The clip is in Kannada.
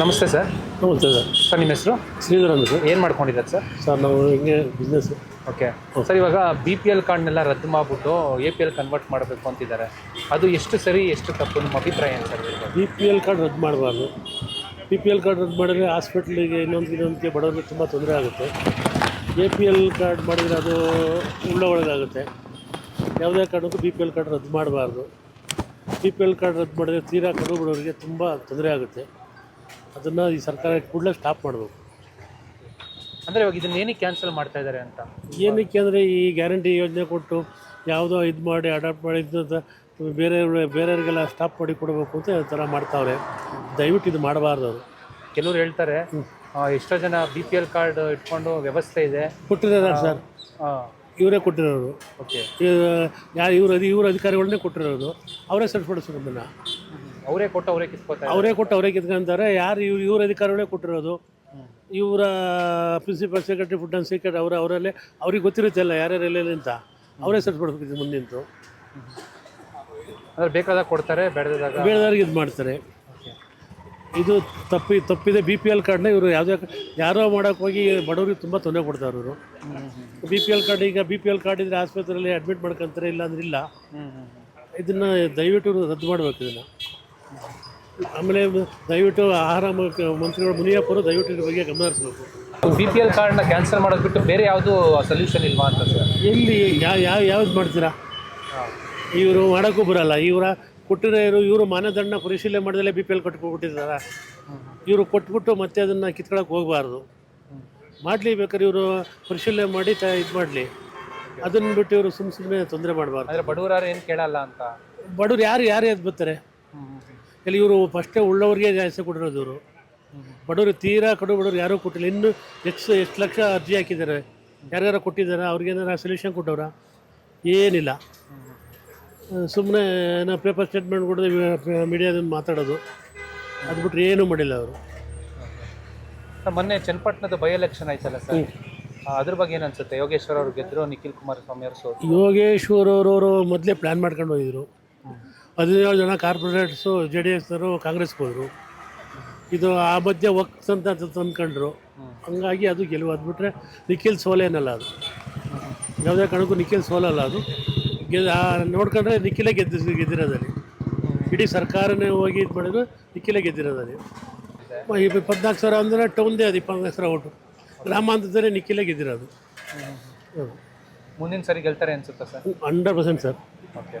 ನಮಸ್ತೆ ಸರ್. ನಮಸ್ತೆ ಸರ್. ಸರ್ ನಿಮ್ಮ ಹೆಸರು? ಶ್ರೀಧರ್ ಅಂತ ಸರ್. ಏನು ಮಾಡ್ಕೊಂಡಿದ್ದಾರೆ ಸರ್? ಸರ್ ನಾವು ಹಿಂಗೆ ಬಿಸ್ನೆಸ್ ಓಕೆ. ಸರ್ ಇವಾಗ ಬಿ ಪಿ ಎಲ್ ಕಾರ್ಡ್ನೆಲ್ಲ ರದ್ದು ಮಾಡಿಬಿಟ್ಟು ಎ ಪಿ ಎಲ್ ಕನ್ವರ್ಟ್ ಮಾಡಬೇಕು ಅಂತಿದ್ದಾರೆ. ಅದು ಎಷ್ಟು ಸರಿ ಎಷ್ಟು ತಪ್ಪು? ನಿಮ್ಮ ಅಭಿಪ್ರಾಯ ಏನು sir? B P L card ರದ್ದು ಮಾಡಬಾರ್ದು. ಬಿ ಪಿ ಎಲ್ ಕಾರ್ಡ್ ರದ್ದು ಮಾಡಿದ್ರೆ ಹಾಸ್ಪಿಟ್ಲಿಗೆ ಇನ್ನೊಂದು ಇನ್ನೊಂದಕ್ಕೆ ಬಡವರಿಗೆ ತುಂಬ ತೊಂದರೆ ಆಗುತ್ತೆ. ಎ ಪಿ ಎಲ್ ಕಾರ್ಡ್ ಮಾಡಿದರೆ ಅದು ಉಳ್ಳ ಒಳಗಾಗುತ್ತೆ ಯಾವುದೇ ಕಾರಣಕ್ಕೂ ಬಿ ಪಿ ಎಲ್ ಕಾರ್ಡ್ ರದ್ದು ಮಾಡಬಾರ್ದು. ಬಿ ಪಿ ಎಲ್ ಕಾರ್ಡ್ ರದ್ದು ಮಾಡಿದ್ರೆ ತೀರಾ ಕಡು ಬಡವರಿಗೆ ತುಂಬ ತೊಂದರೆ ಆಗುತ್ತೆ. ಅದನ್ನು ಈ ಸರ್ಕಾರ ಕೂಡಲೇ ಸ್ಟಾಪ್ ಮಾಡಬೇಕು. ಅಂದರೆ ಇವಾಗ ಇದನ್ನ ಏನಕ್ಕೆ ಕ್ಯಾನ್ಸಲ್ ಮಾಡ್ತಾ ಇದ್ದಾರೆ ಅಂತ? ಏನಕ್ಕೆ ಅಂದರೆ ಈ ಗ್ಯಾರಂಟಿ ಯೋಜನೆ ಕೊಟ್ಟು ಯಾವುದೋ ಇದು ಮಾಡಿ ಅಡಾಪ್ಟ್ ಮಾಡಿದ್ದು ಬೇರೆ ಬೇರೆಯವ್ರಿಗೆಲ್ಲ ಸ್ಟಾಪ್ ಮಾಡಿ ಕೊಡಬೇಕು ಅಂತ ಈ ಥರ ಮಾಡ್ತಾವ್ರೆ. ದಯವಿಟ್ಟು ಇದು ಮಾಡಬಾರ್ದು ಅವರು. ಕೆಲವ್ರು ಹೇಳ್ತಾರೆ ಆ, ಎಷ್ಟೋ ಜನ ಬಿ ಪಿ ಎಲ್ ಕಾರ್ಡ್ ಇಟ್ಕೊಂಡು ವ್ಯವಸ್ಥೆ ಇದೆ. ಕೊಟ್ಟಿದ್ದಾರೆ ಸರ್? ಇವರೇ ಕೊಟ್ಟಿರೋರು. ಓಕೆ. ಯಾರು ಇವರು ಇವ್ರ ಅಧಿಕಾರಿಗಳನ್ನೇ ಕೊಟ್ಟಿರೋದು ಅವರೇ ಸರಿಪಡಿಸೋದು ಅದನ್ನು ಅವರೇ ಕೊಟ್ಟು ಅವರೇ ಕಿಸ್ಕೋತಾರೆ ಅವರೇ ಕೊಟ್ಟು ಅವರೇ ಕಿತ್ಕೊಂತಾರೆ. ಯಾರು ಇವ್ರು ಇವ್ರ ಅಧಿಕಾರಿಗಳೇ ಕೊಟ್ಟಿರೋದು. ಇವರ principal secretary food and secret ಅವರ ಅವರಲ್ಲೇ ಅವ್ರಿಗೆ ಗೊತ್ತಿರುತ್ತೆ ಅಲ್ಲ ಯಾರ್ಯಾರು ಎಲ್ಲೆಲ್ಲಿ ಅಂತ. ಅವರೇ ಸರಿಪಡಿಸ್ಬೇಕು ಮುಂದಿಂತು. ಅಂದ್ರೆ ಬೇಕಾದಾಗ ಕೊಡ್ತಾರೆ ಬೇಡದಾಗ ಬೇಡದವ್ರಿಗೆ ಇದು ಮಾಡ್ತಾರೆ. ಇದು ತಪ್ಪಿ ತಪ್ಪಿದೆ. ಬಿ ಪಿ ಎಲ್ ಕಾರ್ಡ್ನ ಇವರು ಯಾವುದೇ ಯಾರೋ ಮಾಡೋಕೆ ಹೋಗಿ ಬಡವರಿಗೆ ತುಂಬ ತೊಂದರೆ ಕೊಡ್ತಾರೆ ಇವರು. ಬಿ ಪಿ ಎಲ್ ಕಾರ್ಡ್ ಈಗ ಬಿ ಪಿ ಎಲ್ ಕಾರ್ಡ್ ಇದ್ದರೆ ಆಸ್ಪತ್ರೆಯಲ್ಲಿ ಅಡ್ಮಿಟ್ ಮಾಡ್ಕೊಂತಾರೆ ಇಲ್ಲ. ಅಂದ್ರೆ ಇಲ್ಲ ಇದನ್ನು ದಯವಿಟ್ಟು ಇವ್ರು ರದ್ದು ಮಾಡಬೇಕು ಇದನ್ನು. ಆಮೇಲೆ ದಯವಿಟ್ಟು ಆಹಾರ ಮಂತ್ರಿಗಳು ಮುನಿಯಪ್ಪರು ದಯವಿಟ್ಟು ಇದ್ರ ಬಗ್ಗೆ ಗಮನ ಹರಿಸಬೇಕು. ಬಿ ಪಿ ಎಲ್ ಕಾರ್ಡ್ನ ಕ್ಯಾನ್ಸಲ್ ಮಾಡೋದು ಬಿಟ್ಟು ಬೇರೆ ಯಾವುದು ಸೊಲ್ಯೂಷನ್ ಇಲ್ವಾ ಅಂತ ಸರ್? ಎಲ್ಲಿ ಯಾವ ಯಾವ ಯಾವ್ದು ಮಾಡ್ತೀರಾ? ಇವರು ಮಾಡೋಕ್ಕೂ ಬರಲ್ಲ. ಇವರ ಕೊಟ್ಟಿರೋ ಇವರು ಇವರು ಮಾನದಂಡನ ಪರಿಶೀಲನೆ ಮಾಡಿದಲ್ಲೇ ಬಿ ಪಿ ಎಲ್ ಕೊಟ್ಕೊಬಿಟ್ಟಿದ್ದಾರ ಇವರು ಕೊಟ್ಬಿಟ್ಟು ಮತ್ತೆ ಅದನ್ನು ಕಿತ್ಕೊಳಕ್ಕೆ ಹೋಗಬಾರ್ದು. ಮಾಡಲಿ ಬೇಕಾದ್ರೆ ಇವರು ಪರಿಶೀಲನೆ ಮಾಡಿ ತ ಇದು ಮಾಡಲಿ. ಅದನ್ನು ಬಿಟ್ಟು ಇವರು ಸುಮ್ಮ ಸುಮ್ಮನೆ ತೊಂದರೆ ಮಾಡಬಾರ್ದು. ಬಡವರು ಬಡವರಾರು ಏನು ಕೇಳಲ್ಲ ಅಂತ? ಬಡವ್ರು ಯಾರು ಯಾರು ಎದ್ದು ಬರ್ತಾರೆ? ಇಲ್ಲಿ ಇವರು ಫಸ್ಟೇ ಉಳ್ಳವರಿಗೆ ಜಾಸ್ತಿ ಕೊಟ್ಟಿರೋದು ಇವರು. ಬಡವರು ತೀರಾ ಕಡು ಬಡವರು ಯಾರೂ ಕೊಟ್ಟಿಲ್ಲ. ಇನ್ನು ಎಷ್ಟು ಎಷ್ಟು ಲಕ್ಷ ಅರ್ಜಿ ಹಾಕಿದ್ದಾರೆ. ಯಾರ್ಯಾರು ಕೊಟ್ಟಿದ್ದಾರೆ. ಅವ್ರಿಗೇನಾರ ಸೊಲ್ಯೂಷನ್ ಕೊಟ್ಟವ್ರ? ಏನಿಲ್ಲ. ಸುಮ್ಮನೆ ನಾವು ಪೇಪರ್ ಸ್ಟೇಟ್ಮೆಂಟ್ ಕೊಡೋದು ಮೀಡಿಯಾದಲ್ಲಿ ಮಾತಾಡೋದು. ಅದು ಬಿಟ್ಟರೆ ಏನೂ ಮಾಡಿಲ್ಲ ಅವರು. ಮೊನ್ನೆ ಚನ್ನಪಟ್ಟಣದ ಬೈ ಎಲೆಕ್ಷನ್ ಆಯ್ತಲ್ಲ ಸರ್? ಅದ್ರ ಬಗ್ಗೆ ಏನು ಅನ್ಸುತ್ತೆ? ಯೋಗೇಶ್ವರ ಅವರು ಗೆದ್ದರು ನಿಖಿಲ್ ಕುಮಾರಸ್ವಾಮಿ ಅವರು ಸೋತು. ಯೋಗೇಶ್ವರ ಅವರವರು ಮೊದಲೇ ಪ್ಲ್ಯಾನ್ ಮಾಡ್ಕೊಂಡು ಹೋಗಿದ್ರು. ಹದಿನೇಳು ಜನ ಕಾರ್ಪೊರೇಟ್ಸು ಜೆ ಡಿ ಎಸ್ನವರು ಕಾಂಗ್ರೆಸ್ಗೆ ಹೋದರು ಇದು ಆ ಮಧ್ಯೆ ವಕ್ಸ್ ಅಂತ ತಂದ್ಕೊಂಡ್ರು. ಹಂಗಾಗಿ ಅದು ಗೆಲುವು ಅದ್ಬಿಟ್ರೆ ನಿಖಿಲ್ ಸೋಲೇನಲ್ಲ ಅದು. ಯಾವುದೇ ಕಾರಣಕ್ಕೂ ನಿಖಿಲ್ ಸೋಲಲ್ಲ ಅದು. ಗೆದ್ದ ನೋಡ್ಕೊಂಡ್ರೆ ನಿಖಿಲೇ ಗೆದ್ದು ಗೆದ್ದಿರೋದಲ್ಲಿ. ಇಡೀ ಸರ್ಕಾರನೇ ಹೋಗಿ ಇದು ಮಾಡಿದ್ರು ನಿಖಿಲೇ ಗೆದ್ದಿರೋದಲ್ಲಿ. ಇಪ್ಪತ್ನಾಲ್ಕು ಸಾವಿರ ಅಂದರೆ ಟೌನ್ದೇ ಅದು ಇಪ್ಪತ್ನಾಲ್ಕು ಸಾವಿರ ಓಟು. ಗ್ರಾಮಾಂತರದಲ್ಲಿ ನಿಖಿಲೇ ಗೆದ್ದಿರೋದು. ಮುಂದಿನ ಸರಿ ಗೆಲ್ತಾರೆ ಅನ್ಸುತ್ತಾ sir? Hundred percent sir. Okay.